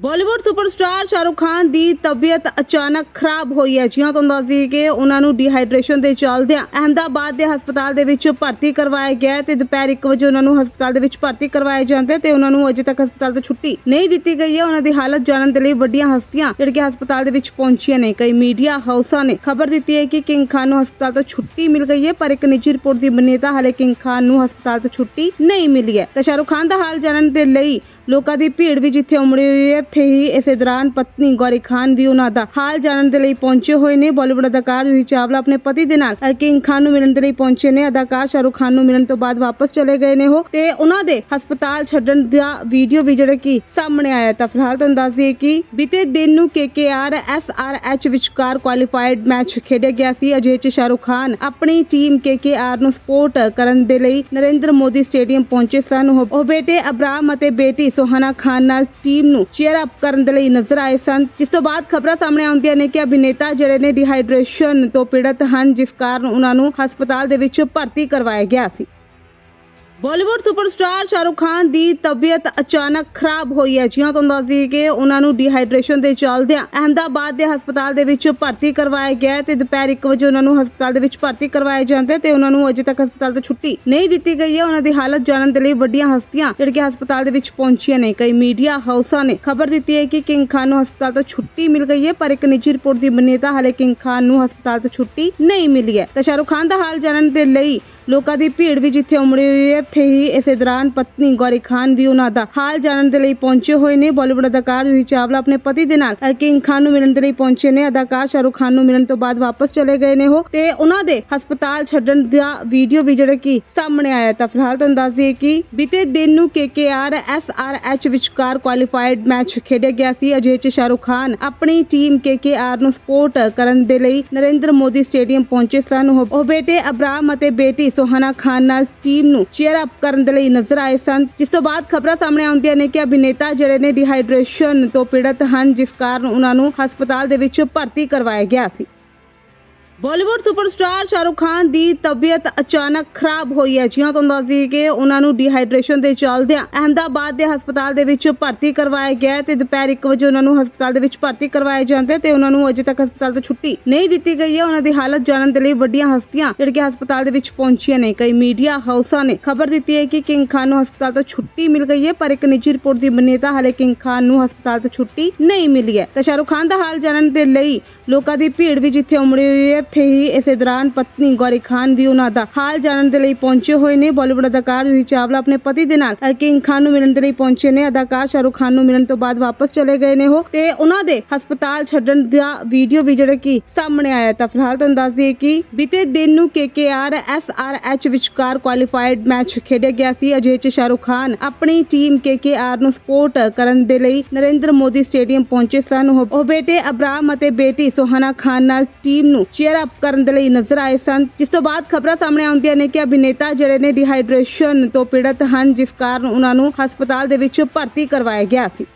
Bollywood superstar Shahrukh Khan ਦੀ ਤਬੀਅਤ ਅਚਾਨਕ ਖਰਾਬ ਹੋਈ ਹੈ। ਜਿਹਾਂ ਤੁਹਾਨੂੰ ਦੱਸ ਕਿ ਉਹਨਾਂ ਨੂੰ ਡੀਹਾਈਡਰੇਸ਼ਨ ਦੇ ਚੱਲਦਿਆਂ ਅਹਮਦਾਬਾਦ ਦੇ ਹਸਪਤਾਲ ਦੇ ਵਿੱਚ ਭਰਤੀ ਕਰਵਾਇਆ ਗਿਆ ਤੇ ਦੁਪਹਿਰ 1 ਵਜੇ ਉਹਨਾਂ ਨੂੰ ਹਸਪਤਾਲ ਦੇ ਵਿੱਚ ਭਰਤੀ ਕਰਵਾਇਆ ਜਾਂਦਾ ਤੇ ਉਹਨਾਂ ਨੂੰ ਅਜੇ ਤੱਕ ਹਸਪਤਾਲ ਤੋਂ ਛੁੱਟੀ ਨਹੀਂ ਦਿੱਤੀ ਗਈ ਹੈ। ਉਹਨਾਂ ਦੀ ਹਾਲਤ ਜਾਣਨ ਦੇ ਲਈ ਵੱਡੀਆਂ ਹਸਤੀਆਂ ਜਿਹੜੇ ਕਿ ਹਸਪਤਾਲ ਦੇ ਵਿੱਚ ਪਹੁੰਚੀਆਂ ਨੇ। ਕਈ ਮੀਡੀਆ ਹਾਊਸਾਂ ਨੇ ਖਬਰ ਦਿੱਤੀ ਹੈ ਕਿ ਕਿੰਗ ਖਾਨ ਨੂੰ ਹਸਪਤਾਲ ਤੋਂ ਛੁੱਟੀ ਮਿਲ ਗਈ ਹੈ, ਪਰ ਇੱਕ ਨਿੱਜੀ ਰਿਪੋਰਟ ਦੀ ਮਾਨਿਅਤਾ ਹਾਲੇ ਕਿੰਗ ਖਾਨ ਨੂੰ ਹਸਪਤਾਲ ਤੋਂ ਛੁੱਟੀ ਨਹੀਂ ਮਿਲੀ ਹੈ। ਤਾਂ ਸ਼ਾਹਰੁਖ ਖਾਨ ਦਾ ਹਾਲ ਜਾਣਨ ਦੇ ਲਈ ਲੋਕਾਂ ਦੀ ਭੀੜ ਵੀ ਜਿੱਥੇ ਉਮੜੀ ਹੋਈ ਹੈ, ਇੱਥੇ ਹੀ ਇਸੇ ਦੌਰਾਨ ਪਤਨੀ ਗੌਰੀ ਖਾਨ ਵੀ ਉਹਨਾਂ ਦਾ ਹਾਲ ਜਾਣਨ ਦੇ ਲਈ ਪਹੁੰਚੇ ਹੋਏ ਨੇ। ਬਾਲੀਵੁੱਡ ਅਦਾਕਾਰ ਜੂਹੀ ਚਾਵਲਾ ਆਪਣੇ ਪਤੀ ਦੇ ਨਾਲ ਕਿੰਗ ਖਾਨ ਨੂੰ ਮਿਲਣ ਦੇ ਲਈ ਪਹੁੰਚੇ ਨੇ। ਅਦਾਕਾਰ ਸ਼ਾਹਰੁਖ ਖਾਨ ਨੂੰ ਮਿਲਣ ਤੋਂ ਬਾਅਦ ਵਾਪਸ ਚਲੇ ਗਏ ਨੇ ਉਹ ਤੇ ਉਹਨਾਂ ਦੇ ਹਸਪਤਾਲ ਛੱਡਣ ਦਾ ਵੀਡੀਓ ਵੀ ਜਿਹੜਾ ਕਿ ਸਾਹਮਣੇ ਆਇਆ ਤਾਂ ਫਿਲਹਾਲ ਤੁਹਾਨੂੰ ਦੱਸ ਦਈਏ ਕਿ ਬੀਤੇ ਦਿਨ ਨੂੰ KKR SRH ਵਿਚਕਾਰ ਕੁਆਲੀਫਾਈਡ ਮੈਚ ਖੇਡਿਆ ਗਿਆ ਸੀ। ਅਜੇ ਚ ਸ਼ਾਹਰੁਖ ਖਾਨ ਆਪਣੀ ਟੀਮ KKR ਨੂੰ ਸਪੋਰਟ ਕਰਨ ਦੇ ਲਈ ਨਰਿੰਦਰ ਮੋਦੀ ਸਟੇਡੀਅਮ ਪਹੁੰਚੇ ਸਨ। ਉਹ ਬੇਟੇ ਅਬਰਾਮ ਅਤੇ ਬੇਟੀ ਸੋਹਾਨਾ ਖਾਨ ਨਾਲ ਟੀਮ ਨੂੰ ਚੀਅਰ ਅਪ ਕਰਨ ਦੇ ਲਈ ਨਜ਼ਰ ਆਏ ਸਨ। ਜਿਸ ਤੋਂ ਬਾਅਦ ਖਬਰਾਂ ਸਾਹਮਣੇ ਆਉਂਦੀਆਂ ਨੇ ਕਿ ਅਭਿਨੇਤਾ ਜਿਹੜੇ ਨੇ ਡਿਹਾਈਡਰੇਸ਼ਨ ਤੋਂ ਪੀੜਤ ਹਨ, ਜਿਸ ਕਾਰਨ ਉਹਨਾਂ ਨੂੰ ਹਸਪਤਾਲ ਦੇ ਵਿੱਚ ਭਰਤੀ ਕਰਵਾਇਆ ਗਿਆ ਸੀ। ਬਾਲੀਵੁੱਡ ਸੁਪਰਸਟਾਰ ਸ਼ਾਹਰੁਖ ਖਾਨ ਦੀ ਤਬੀਅਤ ਅਚਾਨਕ ਖਰਾਬ ਹੋਈ ਹੈ। ਜਿਹਾਂ ਤੁਹਾਨੂੰ ਦੱਸ ਦਈਏ ਕਿ ਉਹਨਾਂ ਨੂੰ ਡੀਹਾਈਡਰੇਸ਼ਨ ਦੇ ਚੱਲਦਿਆਂ ਅਹਮਦਾਬਾਦ ਦੇ ਹਸਪਤਾਲ ਦੇ ਵਿੱਚ ਭਰਤੀ ਕਰਵਾਇਆ ਗਿਆ ਤੇ ਦੁਪਹਿਰ 1 ਵਜੇ ਉਹਨਾਂ ਨੂੰ ਹਸਪਤਾਲ ਦੇ ਵਿੱਚ ਭਰਤੀ ਕਰਵਾਇਆ ਜਾਂਦਾ ਤੇ ਉਹਨਾਂ ਨੂੰ ਅਜੇ ਤੱਕ ਹਸਪਤਾਲ ਤੋਂ ਛੁੱਟੀ ਨਹੀਂ ਦਿੱਤੀ ਗਈ ਹੈ। ਉਹਨਾਂ ਦੀ ਹਾਲਤ ਜਾਣਨ ਦੇ ਲਈ ਵੱਡੀਆਂ ਹਸਤੀਆਂ ਜਿਹੜੇ ਕਿ ਹਸਪਤਾਲ ਦੇ ਵਿੱਚ ਪਹੁੰਚੀਆਂ ਨੇ। ਕਈ ਮੀਡੀਆ ਹਾਊਸਾਂ ਨੇ ਖਬਰ ਦਿੱਤੀ ਹੈ ਕਿ ਕਿੰਗ ਖਾਨ ਨੂੰ ਹਸਪਤਾਲ ਤੋਂ ਛੁੱਟੀ ਮਿਲ ਗਈ ਹੈ, ਪਰ ਇੱਕ ਨਿੱਜੀ ਰਿਪੋਰਟ ਦੀ ਮਾਨਿਅਤਾ ਹਾਲੇ ਕਿੰਗ ਖਾਨ ਨੂੰ ਹਸਪਤਾਲ ਤੋਂ ਛੁੱਟੀ ਨਹੀਂ ਮਿਲੀ ਹੈ। ਤਾਂ ਸ਼ਾਹਰੁਖ ਖਾਨ ਦਾ ਹਾਲ ਜਾਣਨ ਦੇ ਲਈ ਲੋਕਾਂ ਦੀ ਭੀੜ ਵੀ ਜਿੱਥੇ ਉਮੜੀ ਹੋਈ ਹੈ, ਇੱਥੇ ਹੀ ਇਸੇ ਦੌਰਾਨ ਪਤਨੀ ਗੌਰੀ ਖਾਨ ਵੀ ਉਹਨਾਂ ਦਾ ਹਾਲ ਜਾਣਨ ਦੇ ਲਈ ਪਹੁੰਚੇ ਹੋਏ ਨੇ। ਬਾਲੀਵੁੱਡ ਅਦਾਕਾਰ ਜੂਹੀ ਚਾਵਲਾ ਆਪਣੇ ਪਤੀ ਦੇ ਨਾਲ ਕਿੰਗ ਖਾਨ ਨੂੰ ਮਿਲਣ ਦੇ ਲਈ ਪਹੁੰਚੇ ਨੇ। ਅਦਾਕਾਰ ਸ਼ਾਹਰੁਖ ਖਾਨ ਨੂੰ ਮਿਲਣ ਤੋਂ ਬਾਅਦ ਵਾਪਸ ਚਲੇ ਗਏ ਨੇ ਉਹ ਤੇ ਉਹਨਾਂ ਦੇ ਹਸਪਤਾਲ ਛੱਡਣ ਦਾ ਵੀਡੀਓ ਵੀ ਜਿਹੜਾ ਕਿ ਸਾਹਮਣੇ ਆਇਆ ਤਾਂ ਫਿਲਹਾਲ ਤੁਹਾਨੂੰ ਦੱਸ ਦਈਏ ਕਿ ਬੀਤੇ ਦਿਨ ਨੂੰ KKR SRH ਵਿਚਕਾਰ ਕੁਆਲੀਫਾਈਡ ਮੈਚ ਖੇਡਿਆ ਗਿਆ ਸੀ। ਅਜੇ ਚ ਸ਼ਾਹਰੁਖ ਖਾਨ ਆਪਣੀ ਟੀਮ KKR ਨੂੰ ਸਪੋਰਟ ਕਰਨ ਦੇ ਲਈ ਨਰਿੰਦਰ ਮੋਦੀ ਸਟੇਡੀਅਮ ਪਹੁੰਚੇ ਸਨ। ਉਹ ਬੇਟੇ ਅਬਰਾਮ ਅਤੇ ਬੇਟੀ ਸੋਹਾਨਾ ਖਾਨ ਨਾਲ ਟੀਮ ਨੂੰ ਚੀਅਰ ਅਪ ਕਰਨ ਦੇ ਲਈ ਨਜ਼ਰ ਆਏ ਸਨ। ਜਿਸ ਤੋਂ ਬਾਅਦ ਖਬਰਾਂ ਸਾਹਮਣੇ ਆਉਂਦੀਆਂ ਨੇ ਕਿ ਅਭਿਨੇਤਾ ਜਿਹੜੇ ਨੇ ਡਿਹਾਈਡਰੇਸ਼ਨ ਤੋਂ ਪੀੜਤ ਹਨ, ਜਿਸ ਕਾਰਨ ਉਹਨਾਂ ਨੂੰ ਹਸਪਤਾਲ ਦੇ ਵਿੱਚ ਭਰਤੀ ਕਰਵਾਇਆ ਗਿਆ ਸੀ। ਬਾਲੀਵੁੱਡ ਸੁਪਰਸਟਾਰ ਸ਼ਾਹਰੁਖ ਖਾਨ ਦੀ ਤਬੀਅਤ ਅਚਾਨਕ ਖਰਾਬ ਹੋਈ ਹੈ। ਜਿਹਾਂ ਤੁਹਾਨੂੰ ਦੱਸ ਕਿ ਉਹਨਾਂ ਨੂੰ ਡੀਹਾਈਡਰੇਸ਼ਨ ਦੇ ਚੱਲਦਿਆਂ ਅਹਮਦਾਬਾਦ ਦੇ ਹਸਪਤਾਲ ਦੇ ਵਿੱਚ ਭਰਤੀ ਕਰਵਾਇਆ ਗਿਆ ਤੇ ਦੁਪਹਿਰ 1 ਵਜੇ ਉਹਨਾਂ ਨੂੰ ਹਸਪਤਾਲ ਦੇ ਵਿੱਚ ਭਰਤੀ ਕਰਵਾਇਆ ਜਾਂਦਾ ਤੇ ਉਹਨਾਂ ਨੂੰ ਅਜੇ ਤੱਕ ਹਸਪਤਾਲ ਤੋਂ ਛੁੱਟੀ ਨਹੀਂ ਦਿੱਤੀ ਗਈ ਹੈ। ਉਹਨਾਂ ਦੀ ਹਾਲਤ ਜਾਣਨ ਦੇ ਲਈ ਵੱਡੀਆਂ ਹਸਤੀਆਂ ਜਿਹੜੇ ਕਿ ਹਸਪਤਾਲ ਦੇ ਵਿੱਚ ਪਹੁੰਚੀਆਂ ਨੇ। ਕਈ ਮੀਡੀਆ ਹਾਊਸਾਂ ਨੇ ਖਬਰ ਦਿੱਤੀ ਹੈ ਕਿ ਕਿੰਗ ਖਾਨ ਨੂੰ ਹਸਪਤਾਲ ਤੋਂ ਛੁੱਟੀ ਮਿਲ ਗਈ ਹੈ, ਪਰ ਇੱਕ ਨਿੱਜੀ ਰਿਪੋਰਟ ਦੀ ਮਾਨਿਅਤਾ ਹਾਲੇ ਕਿੰਗ ਖਾਨ ਨੂੰ ਹਸਪਤਾਲ ਤੋਂ ਛੁੱਟੀ ਨਹੀਂ ਮਿਲੀ ਹੈ। ਤਾਂ ਸ਼ਾਹਰੁਖ ਖਾਨ ਦਾ ਹਾਲ ਜਾਣਨ ਦੇ ਲਈ ਲੋਕਾਂ ਦੀ ਭੀੜ ਵੀ ਜਿੱਥੇ ਉਮੜੀ ਹੋਈ ਹੈ ਇੱਥੇ ਹੀ ਇਸੇ ਦੌਰਾਨ ਪਤਨੀ ਗੌਰੀ ਖਾਨ ਵੀ ਉਹਨਾਂ ਦਾ ਹਾਲ ਜਾਣਨ ਦੇ ਲਈ ਪਹੁੰਚੇ ਹੋਏ ਨੇ। ਬਾਲੀਵੁੱਡ ਅਦਾਕਾਰ ਜੂਹੀ ਚਾਵਲਾ ਆਪਣੇ ਪਤੀ ਦੇ ਨਾਲ ਕਿੰਗ ਖਾਨ ਨੂੰ ਮਿਲਣ ਦੇ ਲਈ ਪਹੁੰਚੇ ਨੇ। ਅਦਾਕਾਰ ਸ਼ਾਹਰੁਖ ਖਾਨ ਨੂੰ ਮਿਲਣ ਤੋਂ ਬਾਅਦ ਵਾਪਸ ਚਲੇ ਗਏ ਨੇ ਉਹ ਤੇ ਉਹਨਾਂ ਦੇ ਹਸਪਤਾਲ ਛੱਡਣ ਦਾ ਵੀਡੀਓ ਵੀ ਜਿਹੜਾ ਕਿ ਸਾਹਮਣੇ ਆਇਆ ਤਾਂ ਫਿਲਹਾਲ ਤੁਹਾਨੂੰ ਦੱਸ ਦਈਏ ਕਿ ਬੀਤੇ ਦਿਨ ਨੂੰ KKR, SRH ਵਿਚਕਾਰ ਕੁਆਲੀਫਾਈਡ ਮੈਚ ਖੇਡਿਆ ਗਿਆ ਸੀ। ਅਜੇ ਚ ਸ਼ਾਹਰੁਖ ਖਾਨ ਆਪਣੀ ਟੀਮ KKR ਨੂੰ ਸਪੋਰਟ ਕਰਨ ਦੇ ਲਈ ਨਰਿੰਦਰ ਮੋਦੀ ਸਟੇਡੀਅਮ ਪਹੁੰਚੇ ਸਨ। ਉਹ ਉਹ ਬੇਟੇ ਅਬਰਾਮ ਅਤੇ ਬੇਟੀ ਸੋਹਨਾ ਖਾਨ ਨਾਲ ਟੀਮ ਨੂੰ ਚੀਅਰ ਅਪ ਕਰਨ ਦੇ ਲਈ ਨਜ਼ਰ ਆਏ ਸਨ। ਜਿਸ ਤੋਂ ਬਾਅਦ ਖਬਰਾਂ ਸਾਹਮਣੇ ਆਉਂਦੀਆਂ ਨੇ ਕਿ ਅਭਿਨੇਤਾ ਜਿਹੜੇ ਨੇ ਡਿਹਾਈਡਰੇਸ਼ਨ ਤੋਂ ਪੀੜਤ ਹਨ, ਜਿਸ ਕਾਰਨ ਉਹਨਾਂ ਨੂੰ ਹਸਪਤਾਲ ਦੇ ਵਿੱਚ ਭਰਤੀ ਕਰਵਾਇਆ ਗਿਆ ਸੀ।